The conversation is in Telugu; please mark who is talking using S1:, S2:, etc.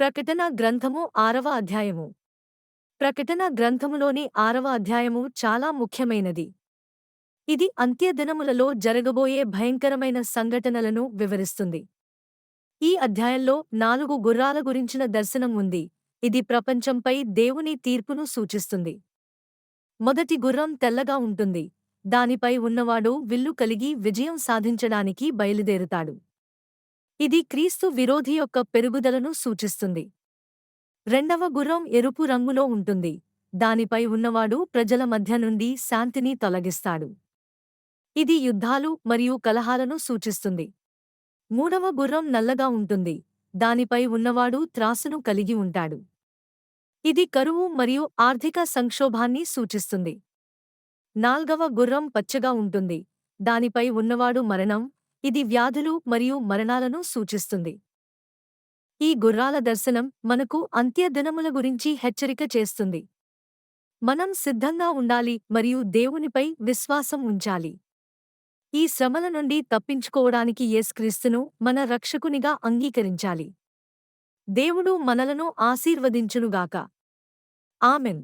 S1: ప్రకటన గ్రంథము ఆరవ అధ్యాయము. ప్రకటన గ్రంథములోని ఆరవ అధ్యాయము చాలా ముఖ్యమైనది. ఇది అంత్యదినములలో జరగబోయే భయంకరమైన సంఘటనలను వివరిస్తుంది. ఈ అధ్యాయంలో నాలుగు గుర్రాల గురించిన దర్శనం ఉంది. ఇది ప్రపంచంపై దేవుని తీర్పును సూచిస్తుంది. మొదటి గుర్రం తెల్లగా ఉంటుంది. దానిపై ఉన్నవాడు విల్లు కలిగి విజయం సాధించడానికి బయలుదేరుతాడు. ఇది క్రీస్తు విరోధి యొక్క పెరుగుదలను సూచిస్తుంది. రెండవ గుర్రం ఎరుపు రంగులో ఉంటుంది. దానిపై ఉన్నవాడు ప్రజల మధ్య నుండి శాంతిని తొలగిస్తాడు. ఇది యుద్ధాలు మరియు కలహాలను సూచిస్తుంది. మూడవ గుర్రం నల్లగా ఉంటుంది. దానిపై ఉన్నవాడు త్రాసును కలిగి ఉంటాడు. ఇది కరువు మరియు ఆర్థిక సంక్షోభాన్ని సూచిస్తుంది. నాల్గవ గుర్రం పచ్చగా ఉంటుంది. దానిపై ఉన్నవాడు మరణం ఇది వ్యాధులు మరియు మరణాలను సూచిస్తుంది. ఈ గుర్రాల దర్శనం మనకు అంత్యదినముల గురించి హెచ్చరిక చేస్తుంది. మనం సిద్ధంగా ఉండాలి మరియు దేవునిపై విశ్వాసం ఉంచాలి. ఈ శ్రమల నుండి తప్పించుకోవడానికి యేస్క్రీస్తును మన రక్షకునిగా అంగీకరించాలి. దేవుడు మనలను ఆశీర్వదించునుగాక. ఆమెన్.